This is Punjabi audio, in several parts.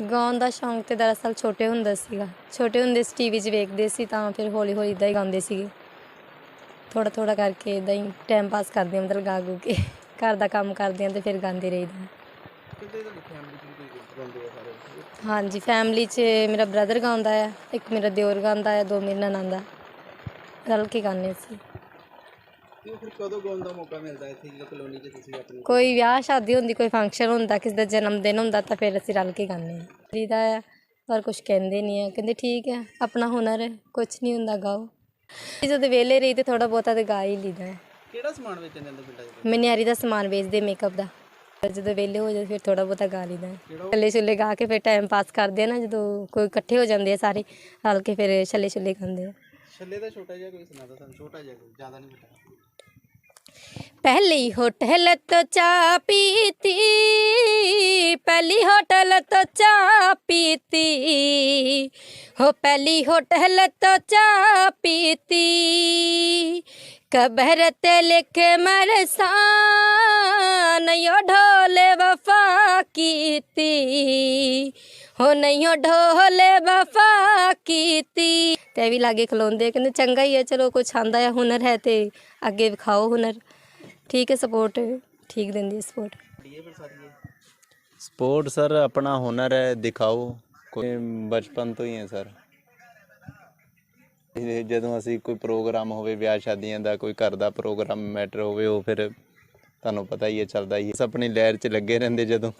ਗਾਉਣ ਦਾ ਸ਼ੌਂਕ ਤੇ ਦਰਅਸਲ ਛੋਟੇ ਹੁੰਦਾ ਸੀਗਾ। ਛੋਟੇ ਹੁੰਦੇ ਸੀ ਟੀਵੀ 'ਚ ਵੇਖਦੇ ਸੀ ਤਾਂ ਫਿਰ ਹੌਲੀ ਹੌਲੀ ਇਦਾਂ ਹੀ ਗਾਉਂਦੇ ਸੀਗੇ। ਥੋੜਾ ਥੋੜਾ ਕਰਕੇ ਇਦਾਂ ਹੀ ਟਾਈਮ ਪਾਸ ਕਰਦੇ ਹਾਂ, ਮਤਲਬ ਗਾ ਗੂ ਕੇ। ਘਰ ਦਾ ਕੰਮ ਕਰਦੇ ਹਾਂ ਤੇ ਫਿਰ ਗਾਉਂਦੇ ਰਹੀਦਾ। ਹਾਂਜੀ ਫੈਮਿਲੀ 'ਚ ਮੇਰਾ ਬ੍ਰਦਰ ਗਾਉਂਦਾ ਹੈ ਇੱਕ ਮੇਰਾ ਦਿਓਰ ਗਾਉਂਦਾ ਆ, ਦੋ ਮੇਰੇ ਨਨਾਣ ਰਲ ਕੇ ਗਾਉਂਦੇ ਸੀ ਤੇ ਫਿਰ ਕਦੋਂ ਗਾਉਣ ਦਾ ਮੌਕਾ ਮਿਲਦਾ ਇੱਥੇ ਜਿਹੜਾ ਕਲੋਨੀ 'ਚ ਤੁਸੀਂ ਆਪਣੀ ਕੋਈ ਵਿਆਹ ਸ਼ਾਦੀ ਹੁੰਦੀ ਕੋਈ ਫੰਕਸ਼ਨ ਹੁੰਦਾ ਕਿਸੇ ਦਾ ਜਨਮ ਦਿਨ ਹੁੰਦਾ ਤਾਂ ਫਿਰ ਅਸੀਂ ਰਲ ਕੇ ਗਾਉਂਦੇ ਹਾਂ। ਫਰੀਦਾ ਹੈ ਪਰ ਕੁਝ ਕਹਿੰਦੇ ਨਹੀਂ ਹੈ ਕਹਿੰਦੇ ਠੀਕ ਹੈ ਆਪਣਾ ਹੁਨਰ ਹੈ ਕੁਝ ਨਹੀਂ ਹੁੰਦਾ ਗਾਓ। ਜਦੋਂ ਵਿਹਲੇ ਰਹੀ ਤੇ ਥੋੜਾ ਬਹੁਤਾ ਤੇ ਗਾ ਹੀ ਲਈਦਾ ਹੈ। ਕਿਹੜਾ ਸਮਾਨ ਵੇਚਣ ਜਾਂਦੇ ਪਿੰਡਾਂ 'ਚ? ਮਨਿਆਰੀ ਦਾ ਸਮਾਨ ਵੇਚਦੇ ਮੇਕਅਪ ਦਾ। ਜਦੋਂ ਵਿਹਲੇ ਹੋ ਜਾਂਦੇ ਫਿਰ ਥੋੜਾ ਬਹੁਤਾ ਗਾ ਲਈਦਾ ਹੈ। ਛੱਲੇ ਛੁੱਲੇ ਗਾ ਕੇ ਫਿਰ ਟਾਈਮ ਪਾਸ ਕਰਦੇ ਆ ਨਾ ਜਦੋਂ ਕੋਈ ਇਕੱਠੇ ਹੋ ਜਾਂਦੇ ਆ ਸਾਰੇ ਰਲ ਕੇ ਫਿਰ ਛੱਲੇ ਛੁੱਲੇ ਗਾਉਂਦੇ ਆ। ਛੱਲੇ ਦਾ ਛੋਟਾ ਜਿਹਾ ਕੋਈ ਸੁਣਾ ਦੋ ਸਾਨੂੰ ਛੋਟਾ ਜਿਹਾ ਕੋਈ ਜ਼ਿਆਦਾ ਨਹੀਂ ਪਤਾ पहली होटल तो चा पीती पहली होटल तो चा पीती हो पहली होटल तो चा पीती कबर ते लिख मरसान यो ढोल वफा कीती हो नहीं ढोल वफा कीती ਕੀਤੀ ਤੇ ਵੀ ਲਾਗੇ ਖਲੋਂਦੇ ਕਹਿੰਦੇ ਚੰਗਾ ਹੀ ਹੈ ਚਲੋ ਕੁਛ ਆਂਦਾ ਹੈ ਹੁਨਰ ਹੈ ਤੇ ਅੱਗੇ ਵਿਖਾਓ ਹੁਨਰ। ਠੀਕ ਹੈ ਸਪੋਰਟ ਠੀਕ ਦਿੰਦੀ ਹੈ ਸਪੋਰਟ ਸਪੋਰਟ ਸਰ ਆਪਣਾ ਹੁਨਰ ਹੈ, ਦਿਖਾਓ। ਕੋਈ ਬਚਪਨ ਤੋਂ ਹੀ ਹੈ ਸਰ ਇਹ ਜਦੋਂ ਅਸੀਂ ਕੋਈ ਪ੍ਰੋਗਰਾਮ ਹੋਵੇ, ਵਿਆਹ ਸ਼ਾਦੀਆਂ ਦਾ, ਕੋਈ ਘਰ ਦਾ ਪ੍ਰੋਗਰਾਮ ਮੈਟਰ ਹੋਵੇ, ਉਹ ਫਿਰ ਤੁਹਾਨੂੰ ਪਤਾ ਹੀ ਹੈ, ਚੱਲਦਾ ਹੀ ਹੈ। ਆਪਣੀ ਲਹਿਰ 'ਚ ਲੱਗੇ ਰਹਿੰਦੇ ਜਦੋਂ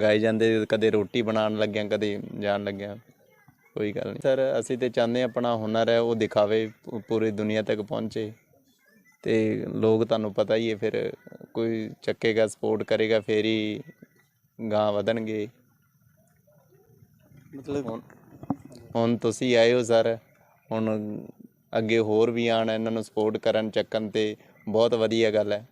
ਗਾਏ ਜਾਂਦੇ, ਕਦੇ ਰੋਟੀ ਬਣਾਉਣ ਲੱਗਿਆ, ਕਦੇ ਜਾਣ ਲੱਗਿਆ। ਕੋਈ ਗੱਲ ਨਹੀਂ। ਸਰ ਅਸੀਂ ਤੇ ਚਾਹੁੰਦੇ ਹਾਂ ਆਪਣਾ ਹੁਨਰ ਹੈ ਉਹ ਦਿਖਾਵੇ ਪੂ- ਪੂਰੀ ਦੁਨੀਆ ਤੱਕ ਪਹੁੰਚੇ। ਤੇ ਲੋਕ ਤੁਹਾਨੂੰ ਪਤਾ ਹੀ ਹੈ ਫਿਰ ਕੋਈ ਚੱਕੇਗਾ ਸਪੋਰਟ ਕਰੇਗਾ ਫੇਰ ਹੀ ਗਾਂ ਵਧਣਗੇ। ਮਤਲਬ ਹੁਣ ਹੁਣ ਤੁਸੀਂ ਆਏ ਹੋ ਸਰ ਹੁਣ ਅੱਗੇ ਹੋਰ ਵੀ ਆਣ ਇਹਨਾਂ ਨੂੰ ਸਪੋਰਟ ਕਰਨ ਚੱਕਣ ਤੇ ਬਹੁਤ ਵਧੀਆ ਗੱਲ ਹੈ।